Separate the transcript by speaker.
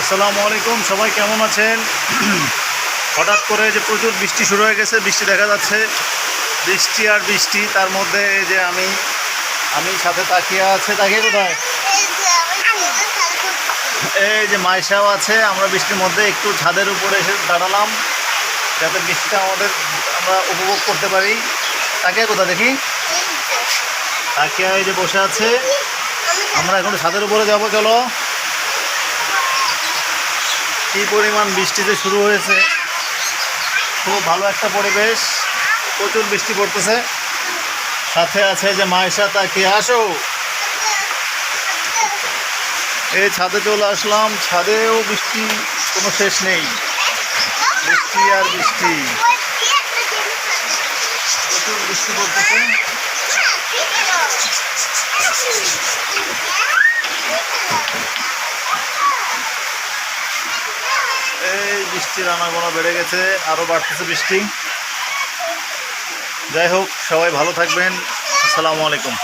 Speaker 1: আসসালামু আলাইকুম, সবাই কেমন আছেন? হঠাৎ করে যে প্রচুর বৃষ্টি শুরু হয়ে গেছে, বৃষ্টি দেখা যাচ্ছে। বৃষ্টি আর বৃষ্টি, তার মধ্যে যে আমি আমি সাথে তাকিয়ে আছে। তাকিয়ে কোথায়? এই যে মাইশাও আছে, আমরা বৃষ্টির মধ্যে একটু ছাদের উপরে এসে দাঁড়ালাম, যাতে বৃষ্টিটা আমাদের, আমরা উপভোগ করতে পারি। তাকিয়ে কোথায় দেখি? তাকিয়া এই যে বসে আছে। আমরা এখন ছাদের উপরে যাব, চলো। কি পরিমাণ বৃষ্টিতে শুরু হয়েছে? খুব ভালো একটা পরিবেশ। প্রচুর বৃষ্টি পড়তেছে। সাথে আছে যে মায়েশা তাকিয়ে আসো। এই ছাদে চলে আসলাম। ছাদেও বৃষ্টি কোনো শেষ নেই। বৃষ্টি আর বৃষ্টি। প্রচুর বৃষ্টি পড়তেছে এই বৃষ্টির আনাগোনা বেড়ে গেছে আরও বাড়তেছে বৃষ্টি। যাই হোক সবাই ভালো থাকবেন। আসসালামু আলাইকুম।